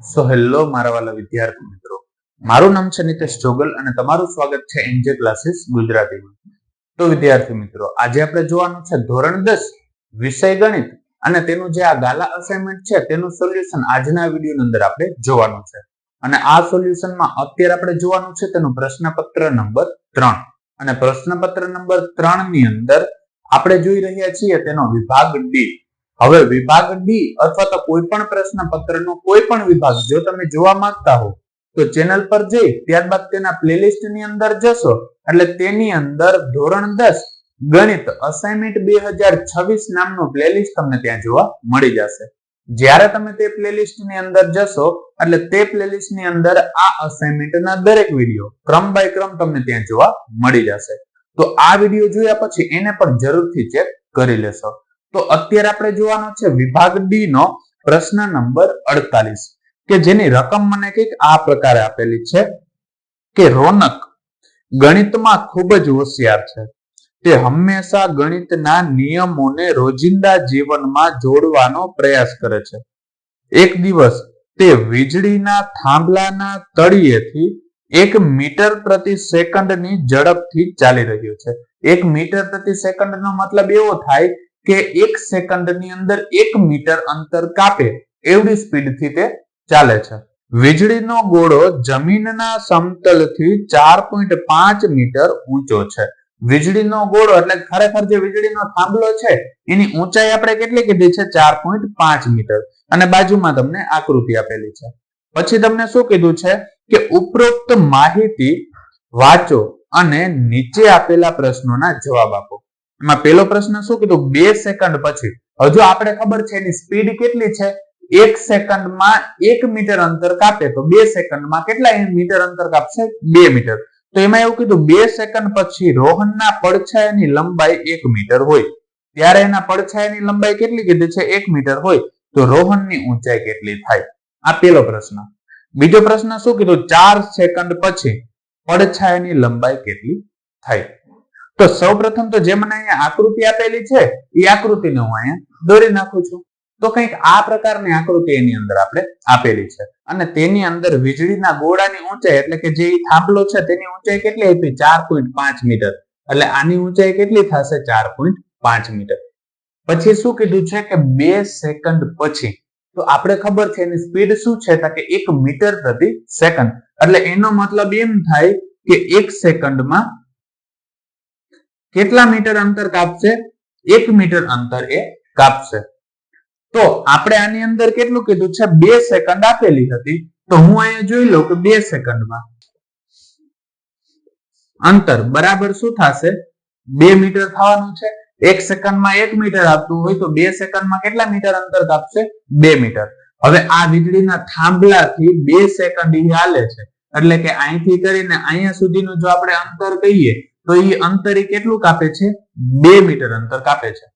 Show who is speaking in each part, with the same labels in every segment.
Speaker 1: So hello મારા વાલા વિદ્યાર્થી મિત્રો. મારું નામ છે નિતેશ જોગલ અને તમારું સ્વાગત છે એનજે ક્લાસીસ ગુજરાતીમાં. તો વિદ્યાર્થી મિત્રો, આજે આપણે જોવાનું છે ધોરણ દસ, વિષય ગણિત. અને તેનું જે આ ગાલા અસાઇનમેન્ટ છે, તેનું સોલ્યુશન આજના વિડીયોની અંદર આપણે જોવાનું છે. અને આ સોલ્યુશનમાં અત્યારે આપણે જોવાનું છે તેનું પ્રશ્નપત્ર નંબર ત્રણ. અને પ્રશ્નપત્ર નંબર ત્રણની અંદર આપણે જોઈ રહ્યા છીએ તેનો વિભાગ ડી. હવે વિભાગ ડી અથવા તો કોઈ પણ પ્રશ્નપત્રનો કોઈ પણ વિભાગ જો તમે જોવા માંગતા હો, તો ચેનલ પર જઈ, ત્યારબાદ તેના પ્લેલિસ્ટની અંદર જશો. એટલે તેની અંદર ધોરણ દસ, ગણિત અસાઇનમેન્ટ બે હજાર છવ્વીસ નામનું પ્લેલિસ્ટ તમને ત્યાં જોવા મળી જશે. જ્યારે તમે તે પ્લેલિસ્ટની અંદર જશો, એટલે તે પ્લેલિસ્ટની અંદર આ અસાઇનમેન્ટના દરેક વીડિયો ક્રમ બાય ક્રમ તમને ત્યાં જોવા મળી જશે. તો આ વીડિયો જોયા પછી એને પણ જરૂરથી ચેક કરી લેશો. તો અત્યારે આપણે જોવાનો છે વિભાગ ડી નો પ્રશ્ન નંબર અડતાલીસ. કે જેની રકમ મને કંઈક આ પ્રકારે આપેલી છે કે રોનક ગણિતમાં ખૂબ જ હોશિયાર છે. તે હંમેશા ગણિતના નિયમોને રોજિંદા જીવનમાં જોડવાનો પ્રયાસ કરે છે. એક દિવસ તે વીજળીના થાંભલાના તળિયેથી એક મીટર પ્રતિ સેકન્ડની ઝડપથી ચાલી રહ્યો છે. એક મીટર પ્રતિ સેકન્ડનો મતલબ એવો થાય કે એક સેકન્ડની અંદર એક મીટર અંતર કાપે, એવડી સ્પીડથી તે ચાલે છે. વીજળીનો ગોળો જમીનના સમતલથી ચાર પોઈન્ટ પાંચ મીટર ઊંચો છે. વીજળીનો ગોળો એટલે ખરેખર જે વીજળીનો થાંભલો છે, એની ઊંચાઈ આપણે કેટલી કીધી છે? ચાર પોઈન્ટ પાંચ મીટર. અને બાજુમાં તમને આકૃતિ આપેલી છે. પછી તમને શું કીધું છે? કે ઉપરોક્ત માહિતી વાંચો અને નીચે આપેલા પ્રશ્નોના જવાબ આપો. એમાં પેલો પ્રશ્ન શું કીધું? બે સેકન્ડ પછી. હજુ આપણે ખબર છે એની સ્પીડ કેટલી છે? એક સેકન્ડમાં એક મીટર અંતર કાપે તો બે સેકન્ડમાં કેટલા મીટર અંતર કાપશે? બે મીટર. તો એમાં એવું કીધું, બે સેકન્ડ પછી રોહનના પડછાયાની લંબાઈ એક મીટર હોય. ત્યારે એના પડછાયાની લંબાઈ કેટલી કીધી છે? એક મીટર હોય. તો રોહનની ઊંચાઈ કેટલી થાય? આ પેલો પ્રશ્ન. બીજો પ્રશ્ન શું કીધું? ચાર સેકન્ડ પછી પડછાયાની લંબાઈ કેટલી થાય? તો સૌ પ્રથમ તો જે મને અહીંયા આકૃતિ આપેલી છે, એ આકૃતિને હું અહીંયા દોરી નાખું છું. તો કંઈક આ પ્રકારની આકૃતિ એની અંદર આપણે આપેલી છે. અને તેની અંદર વીજળીના ગોળાની ઊંચાઈ, એટલે કે જે થાંભલો છે, તેની ઊંચાઈ કેટલી આપી? ચાર પોઈન્ટ પાંચ મીટર. એટલે આની ઊંચાઈ કેટલી થશે? ચાર પોઈન્ટ પાંચ મીટર. પછી શું કીધું છે કે બે સેકન્ડ પછી? તો આપણે ખબર છે એની સ્પીડ શું છે? કે એક મીટર પ્રતિ સેકન્ડ. એટલે એનો મતલબ એમ થાય કે એક સેકન્ડમાં કેટલા મીટર અંતર કાપશે? એક મીટર અંતર એ કાપશે. તો આપણે આની અંદર કેટલું કીધું છે? બે સેકન્ડ આપેલી હતી. તો હું અહીંયા જોઈ લઉં કે બે સેકન્ડમાં. અંતર બરાબર શું થશે? બે મીટર થવાનું છે. એક સેકન્ડમાં એક મીટર આપતું હોય તો બે સેકન્ડમાં કેટલા મીટર અંતર કાપશે? બે મીટર. હવે આ વીજળીના થાંભલાથી બે સેકન્ડ હાલે છે. એટલે કે અહીંથી કરીને અહીંયા સુધીનું જો આપણે અંતર કહીએ તો એ અંતર કેટલું કાપે છે? બે મીટર અંતર કાપે છે.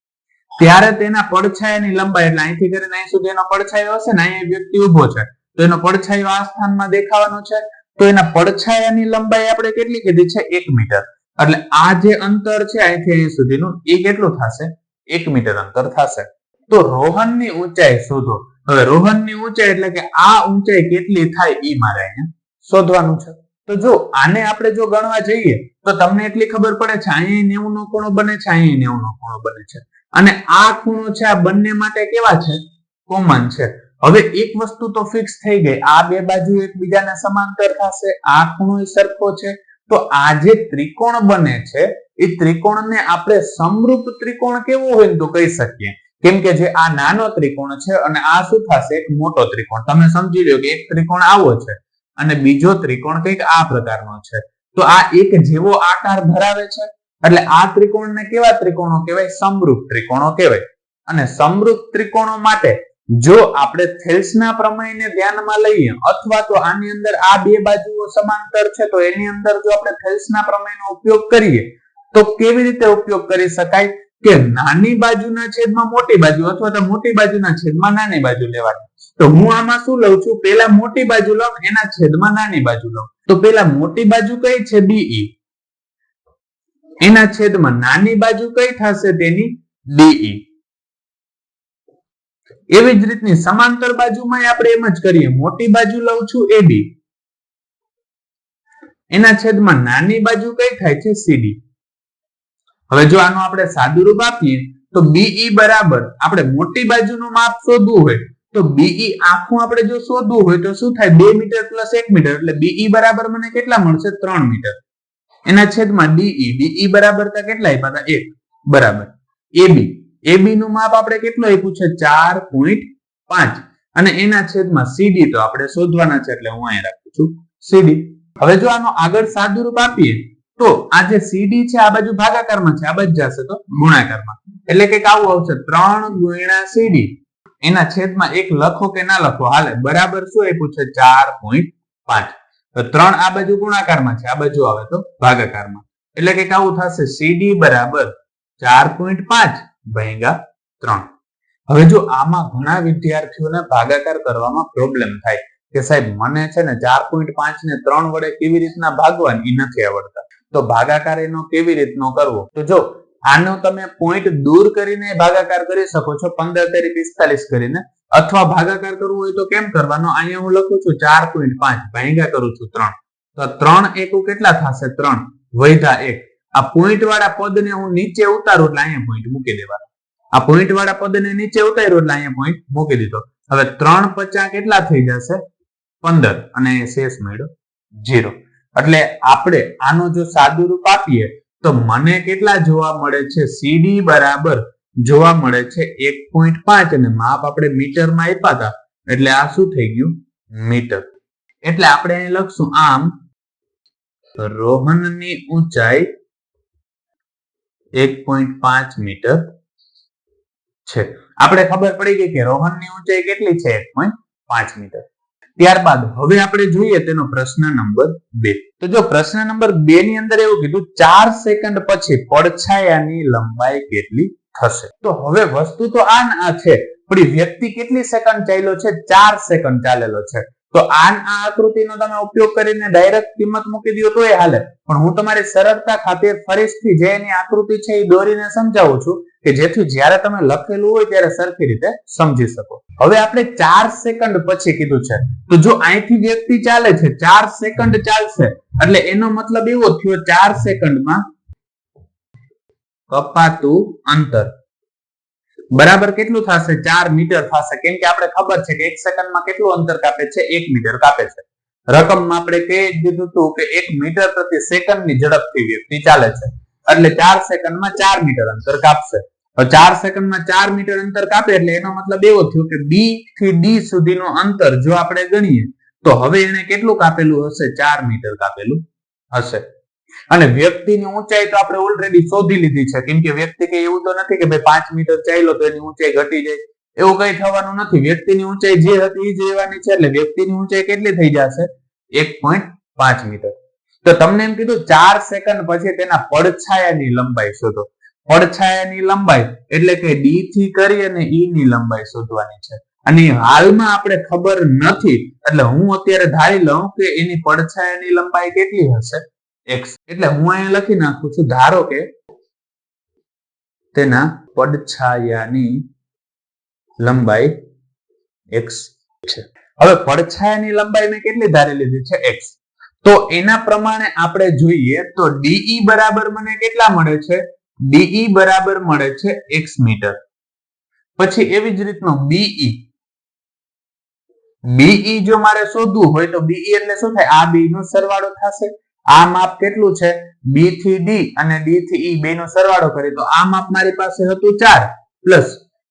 Speaker 1: ત્યારે તેના પડછાયાની લંબાઈ, એટલે અહીંથી કરીને અહીં સુધી એનો પડછાયો હશે ને, અહીંયા વ્યક્તિ ઊભો છે. તો એનો પડછાયો આ સ્થાનમાં દેખાવાનો છે. તો એના પડછાયાની લંબાઈ આપણે કેટલી કીધી છે? એક મીટર. એટલે આ જે અંતર છે અહીંથી અહીં સુધીનું એ કેટલું થશે? એક મીટર અંતર થશે. તો રોહનની ઊંચાઈ શોધો. હવે રોહનની ઊંચાઈ એટલે કે આ ઊંચાઈ કેટલી થાય એ મારે અહીંયા શોધવાનું છે. તો જો આને આપણે જો ગણવા જઈએ, તો તમને એટલી ખબર પડે છે અહીંયા નેવું નો ખૂણો બને છે અહીંયા નેવું નો ખૂણો બને છે. અને આ ખૂણો છે, આ બંને માટે કેવા છે? કોમન છે. હવે એક વસ્તુ તો ફિક્સ થઈ ગઈ. આ બે બાજુ એકબીજાને સમાંતર થશે, આ ખૂણો સરખો છે. તો આ જે ત્રિકોણ બને છે, એ ત્રિકોણને આપણે સમરૂપ ત્રિકોણ કેવો હોય તો કહી શકીએ. કેમ કે જે આ નાનો ત્રિકોણ છે, અને આ શું થશે? એક મોટો ત્રિકોણ. તમે સમજી લો કે એક ત્રિકોણ આવો છે. અને બીજો ત્રિકોણ કંઈક આ પ્રકારનો છે. તો આ એક જેવો આકાર ધરાવે છે. એટલે આ ત્રિકોણને કેવા ત્રિકોણો કહેવાય? સમરૂપ ત્રિકોણો કહેવાય. અને સમરૂપ ત્રિકોણો માટે જો આપણે થેલ્સના પ્રમેયને ધ્યાનમાં લઈએ, અથવા તો આની અંદર આ બે બાજુઓ સમાંતર છે, તો એની અંદર જો આપણે થેલ્સના પ્રમેયનો ઉપયોગ કરીએ, તો કેવી રીતે ઉપયોગ કરી શકાય? કે નાની બાજુના છેદમાં મોટી બાજુ, અથવા તો મોટી બાજુના છેદમાં નાની બાજુ લેવાની. તો હું આમાં શું લઉં છું? પેલા મોટી બાજુ લઉં, એના છેદમાં નાની બાજુ લઉં. તો પેલા મોટી બાજુ કઈ છે? બીઈ એના છેદમાં નાની બાજુ કઈ થશે તેની? ડીઈ એવી જ રીતની સમાંતર બાજુમાં આપણે એમ જ કરીએ. મોટી બાજુ લઉં છું એ બી એના છેદમાં નાની બાજુ કઈ થાય છે? સીડી હવે જો આનું આપણે સાદુરૂપ આપીએ, તો બીઈ બરાબર આપણે મોટી બાજુનું માપ શોધવું હોય. તો બીઈ આખું આપણે જો શોધવું હોય તો શું થાય? બે મીટર પ્લસ એક મીટર. એટલે બીઈ બરાબર મને કેટલા મળશે? ત્રણ મીટર. એના છેદમાં ડીઈ ડીઈ બરાબર કેટલા આપ્યા એક. બરાબર. એબી. એબી નું માપ આપણે કેટલું આપ્યું છે? ચાર પોઈન્ટ પાંચ. અને એના છેદમાં સીડી તો આપણે શોધવાના છે એટલે હું અહીંયા રાખું છું. સીડી. હવે જો આનો આગળ સાદુરૂપ આપીએ, તો આ જે સીડી છે, આ બાજુ ભાગાકારમાં છે. આ બાજુ જશે તો ગુણાકારમાં. એટલે કે આવું આવશે. ત્રણ ગુણ્યા સીડી. એના છેદમાં એક લખો કે ના લખો? હાલે, બરાબર શું આપ્યું છે? ચાર પોઈન્ટ પાંચ. તો ત્રણ આ બાજુ ગુણાકારમાં છે, આ બાજુ આવે તો ભાગાકારમાં. એટલે કે આવું થશે. સીડી બરાબર ચાર પોઈન્ટ પાંચ ભાગ્યા ત્રણ. હવે જો આમાં ઘણા વિદ્યાર્થીઓને ભાગાકાર કરવામાં પ્રોબ્લેમ થાય કે સાહેબ, મને છે ને ચાર પોઈન્ટ પાંચ ને ત્રણ વડે કેવી રીતના ભાગવાની નથી આવડતા. તો ભાગાકાર એનો કેવી રીતનો કરવો? તો જો આનો તમે પોઈન્ટ દૂર કરીને ભાગાકાર કરી શકો છો, પંદર તેરી પિસ્તાલીસ કરીને. અથવા ભાગાકાર કરવું હોય તો કેમ કરવાનો? અહીંયા હું લખું છું ચાર પોઈન્ટ પાંચ, ભાગ્યા કરું છું ત્રણ. તો ત્રણ એકુ કેટલા થશે? ત્રણ. વૈધા એક. આ પોઈન્ટ વાળા પદને હું નીચે ઉતારું એટલે અહીંયા પોઈન્ટ મૂકી દેવાનો. આ પોઈન્ટ વાળા પદને નીચે ઉતાર્યું એટલે અહીંયા પોઈન્ટ મૂકી દીધો. હવે ત્રણ પચાસ કેટલા થઈ જશે? પંદર. અને શેષ મેળો જીરો એટલે આપણે આનો જો સાદુરૂપ આપીએ તો મને કેટલા જોવા મળે છે? સીડી બરાબર જોવા મળે છે એક પોઈન્ટ પાંચ અને માપ આપણે મીટરમાં આપ્યા હતા એટલે આ શું થઈ ગયું? મીટર. એટલે આપણે અહીં લખશું આમ, રોહનની ઊંચાઈ એક પોઈન્ટ પાંચ મીટર છે. આપણે ખબર પડી ગઈ કે રોહનની ઊંચાઈ કેટલી છે? એક પોઈન્ટ પાંચ મીટર. ત્યારબાદ હવે આપણે જોઈએ તેનો પ્રશ્ન નંબર બે. તો જો પ્રશ્ન નંબર બે ની અંદર એવું કીધું, ચાર સેકન્ડ પછી પડછાયાની લંબાઈ કેટલી થશે? તો હવે વસ્તુ તો આ છે, પણ વ્યક્તિ કેટલી સેકન્ડ ચાલ્યો છે? ચાર સેકન્ડ ચાલેલો છે. તો આ આકૃતિનો તમે ઉપયોગ કરીને ડાયરેક્ટ કિંમત મૂકી દો તો એ હાલે. પણ હું તમારે સરળતા ખાતે ફરીથી જે એની આકૃતિ છે એ દોરીને સમજાવું છું કે જેથી જ્યારે તમે લખેલું હોય ત્યારે સરખી રીતે સમજી શકો. હવે આપણે ચાર સેકન્ડ પછી કીધું છે. તો જો અહીંથી વ્યક્તિ ચાલે છે, ચાર સેકન્ડ ચાલશે. એટલે એનો મતલબ એવો થયો, ચાર સેકન્ડમાં કપાતું અંતર. બરાબર કેટલું થશે? ચાર મીટર થશે. કેમ કે આપણે ખબર છે કે એક સેકન્ડમાં કેટલું અંતર કાપે છે? એક મીટર કાપે છે. રકમમાં આપણે કહી દીધું હતું કે એક મીટર પ્રતિ સેકન્ડની ઝડપથી વ્યક્તિ ચાલે છે. એટલે ચાર સેકન્ડમાં ચાર મીટર અંતર કાપશે. ચાર સેકન્ડમાં ચાર મીટર અંતર કાપે એટલે એનો મતલબ એવો થયો કે બી થી ડી સુધીનો અંતર જો આપણે ગણીએ, તો હવે એને કેટલું કાપેલું હશે? ચાર મીટર કાપેલું હશે. અને વ્યક્તિની ઊંચાઈ તો આપણે ઓલરેડી શોધી લીધી છે. કેમ કે વ્યક્તિ કે એવું તો નથી કે ભાઈ પાંચ મીટર ચાલ્યો તો એની ઊંચાઈ ઘટી જાય. એવું કઈ થવાનું નથી. વ્યક્તિની ઊંચાઈ જે હતી એ જેવાની છે એટલે વ્યક્તિની ઊંચાઈ કેટલી થઈ જશે? એક પોઈન્ટ પાંચ મીટર. તો તમને એમ કીધું ચાર સેકન્ડ પછી તેના પડછાયાની લંબાઈ શોધો. પડછાયાની લંબાઈ એટલે કે ડી થી કરી અને ઈ ની લંબાઈ શોધવાની છે. અને હાલમાં આપણે ખબર નથી. એટલે હું અત્યારે ધારી લઉં કે એની પડછાયાની લંબાઈ કેટલી હશે? એક્સ એટલે હું અહીંયા લખી નાખું છું, ધારો કે તેના પડછાયાની લંબાઈ એક્સ છે. હવે પડછાયાની લંબાઈ મેં કેટલી ધારી લીધી છે? એક્સ તો એના પ્રમાણે આપણે જોઈએ તો ડીઈ બરાબર મને કેટલા મળે છે? ડીઈ બરાબર મળે છે એક્સ મીટર. પછી એવી જ રીતનો બીઈ બીઈ જો મારે શોધવું હોય તો બીઈ એટલે શું થાય? આ બી નો સરવાળો થશે. આ માપ કેટલું છે? બી થી ડી અને ડી થી ઈ બે નો સરવાળો કરીએ તો આ માપ મારી પાસે હતું ચાર પ્લસ.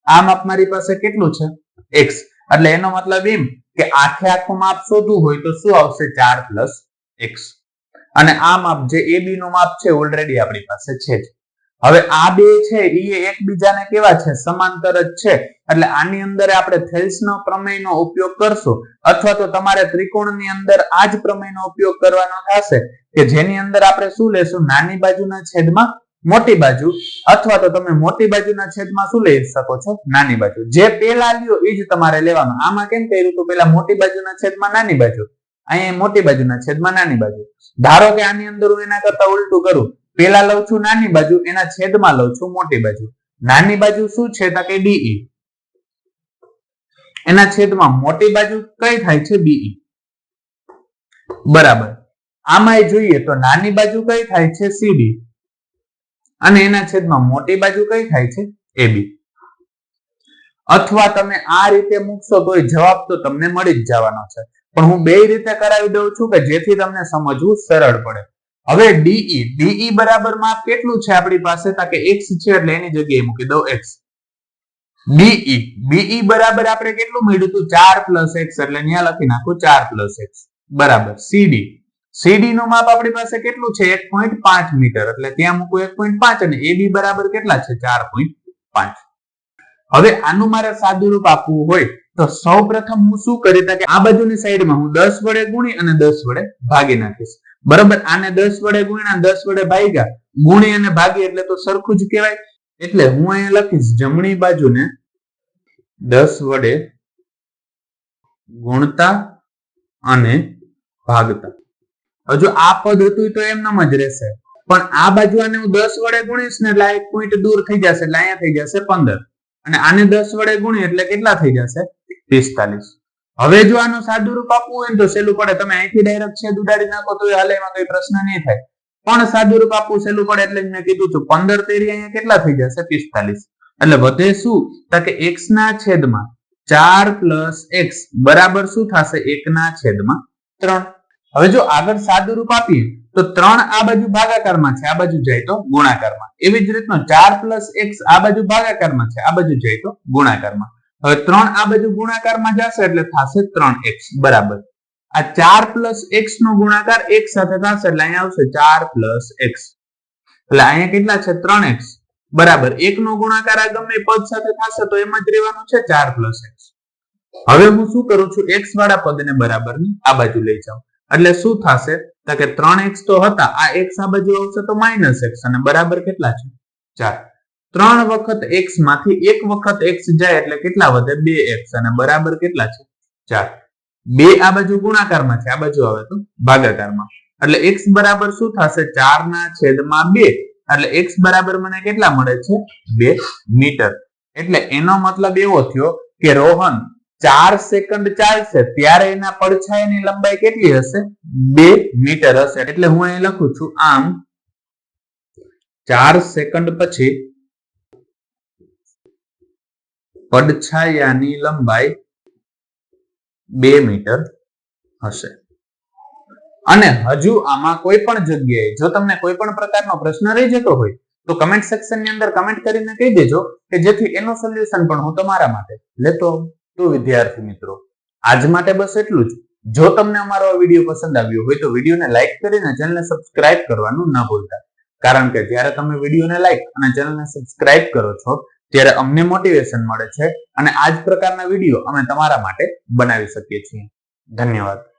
Speaker 1: આ માપ મારી પાસે કેટલું છે? એક્સ એટલે એનો મતલબ એમ કે આખે આખું માપ શોધવું હોય તો શું આવશે? ચાર પ્લસ એક્સ અને આ માપ જે એ બી નું માપ છે ઓલરેડી આપણી પાસે છે જ. હવે આ બે છે, એ એકબીજાને કેવા છે? સમાંતર જ છે. એટલે આની અંદર આપણે થેલ્સનો પ્રમેયનો ઉપયોગ કરશો. અથવા તો તમારે ત્રિકોણની અંદર આ જ પ્રમેયનો ઉપયોગ કરવાનો થશે કે જેની અંદર આપણે શું લેશું? નાની બાજુના છેદમાં મોટી બાજુ. અથવા તો તમે મોટી બાજુના છેદમાં શું લઈ શકો છો? નાની બાજુ. જે પેલા લ્યો, એ જ તમારે લેવાનું. આમાં કેમ કર્યું તો પેલા મોટી બાજુના છેદમાં નાની બાજુ. અહીંયા મોટી બાજુના છેદમાં નાની બાજુ. ધારો કે આની અંદર હું એના કરતા ઉલટું કરું. પેલા લઉં છું નાની બાજુ, એના છેદમાં લઉં છું મોટી બાજુ. નાની બાજુ શું છે તો કે ડીઈ એના છેદમાં મોટી બાજુ કઈ થાય છે? બીઈ બરાબર. આમાં જોઈએ તો નાની બાજુ કઈ થાય છે? સીડી અને એના છેદમાં મોટી બાજુ કઈ થાય છે? એબી અથવા તમે આ રીતે મૂકશો તો જવાબ તો તમને મળી જ જવાનો છે. પણ હું બે રીતે કરાવી દઉં છું કે જેથી તમને સમજવું સરળ પડે. હવે ડીઈ ડીઈ બરાબર માપ કેટલું છે આપણી પાસે? તો કે x છે એટલે એની જગ્યાએ મૂકી દઉં x. બીઈ બીઈ બરાબર આપણે કેટલું મળ્યું હતું? ચાર પ્લસ એક્સ એટલે અહીંયા લખી નાખું ચાર પ્લસ એક્સ બરાબર. સીડી સીડી નું માપ આપણી પાસે કેટલું છે? એક પોઈન્ટ પાંચ મીટર. એટલે ત્યાં મૂકું એક પોઈન્ટ પાંચ અને એબી બરાબર કેટલા છે? ચાર પોઈન્ટ પાંચ. હવે આનું મારે સાદું રૂપ આપવું હોય તો સૌ પ્રથમ હું શું કરી કે આ બાજુની સાઈડમાં હું દસ વડે ગુણી અને દસ વડે ભાગી નાખીશ. બરાબર? આને દસ વડે ગુણ્યા દસ વડે ભાગ્યા. ગુણી અને ભાગી એટલે તો સરખું જ કહેવાય. એટલે હું અહીંયા લખીશ, જમણી બાજુને દસ વડે ગુણતા અને ભાગતા. હજુ આ પદ હતું તો એમનામ જ રહેશે. પણ આ બાજુ આને હું દસ વડે ગુણીશ ને એટલે એક પોઈન્ટ દૂર થઈ જશે, એટલે અહીંયા થઈ જશે પંદર. અને આને દસ વડે ગુણી એટલે કેટલા થઈ જશે? પિસ્તાલીસ. હવે જો આનું સાદું રૂપ આપવું હોય ને તો સહેલું પડે. તમે અહીંથી ડાયરેક્ટ છેદ ઉડાડી નાખો તો હાલે, એમાં કોઈ પ્રશ્ન નહીં થાય. પણ સાદું રૂપ આપવું સહેલું પડે એટલે મેં કીધું છું પંદર તેરી અહીંયા કેટલા થઈ જશે? પિસ્તાલીસ. એટલે વધે શું? તો કે એક્સ ના છેદમાં ચાર પ્લસ એક્સ બરાબર શું થશે? એક ના છેદમાં ત્રણ. હવે જો આગળ સાદું રૂપ આપીએ, તો ત્રણ આ બાજુ ભાગાકારમાં છે, આ બાજુ જાય તો ગુણાકારમાં. એવી જ રીતનો ચાર પ્લસ એક્સ આ બાજુ ભાગાકારમાં છે, આ બાજુ જાય તો ગુણાકારમાં. હવે ત્રણ આ બાજુ ગુણાકારમાં જશે એટલે થશે ત્રણ એક્સ બરાબર. આ ચાર પ્લસ એક્સ નો ગુણાકાર એક સાથે થશે એટલે અહીંયા આવશે ચાર પ્લસ એક્સ એટલે અહીંયા કેટલા છે? ત્રણ એક્સ બરાબર. એક નો ગુણાકાર આ ગમે પદ સાથે થશે તો એમ જ રહેવાનું છે ચાર પ્લસ એક્સ હવે હું શું કરું છું? એક્સ વાળા પદને બરાબર આ બાજુ લઈ જાઉં. એટલે શું થશે? તો કે ત્રણ એક્સ તો હતા. આ એક્સ આ બાજુ આવશે તો માઇનસ એક્સ અને બરાબર કેટલા છે? ચાર. ત્રણ વખત એક્સમાંથી એક વખત એક્સ જાય એટલે કેટલા વધે? બે એક્સ અને બરાબર કેટલા છે? ચાર. બે આ બાજુ ગુણાકારમાં છે. આ બાજુ આવે તો ભાગાકારમાં. એટલે એક્સ બરાબર શું થશે? ચાર ના છેદમાં બે. એટલે એક્સ બરાબર મને કેટલા મળે છે? બે મીટર. એટલે એનો મતલબ એવો થયો કે રોહન, ચાર સેકન્ડ ચાલશે. ત્યારે એના પડછાયાની લંબાઈ કેટલી હશે? બે મીટર હશે. એટલે હું અહીં લખું છું આમ, ચાર સેકન્ડ પછી પડછાયાની લંબાઈ બે મીટર હશે. અને હજુ આમાં કોઈ પણ જગ્યાએ, જો તમને કોઈ પણ પ્રકારનો પ્રશ્ન રહી જતો હોય, તો કમેન્ટ સેક્શનની અંદર કમેન્ટ કરીને કહી દેજો કે જેથી એનું સોલ્યુશન પણ હું તમારા માટે લેતો તો વિદ્યાર્થી મિત્રો, આજ માટે બસ એટલું જ. જો તમને અમારો આ વીડિયો પસંદ આવ્યો હોય તો વિડીયોને લાઈક કરીને ચેનલને સબસ્ક્રાઇબ કરવાનું ન ભૂલતા. કારણ કે જ્યારે તમે વિડીયોને લાઈક અને ચેનલને સબસ્ક્રાઇબ કરો છો ત્યારે અમને મોટિવેશન મળે છે. અને આ જ પ્રકારના વીડિયો અમે તમારા માટે બનાવી શકીએ છીએ. ધન્યવાદ.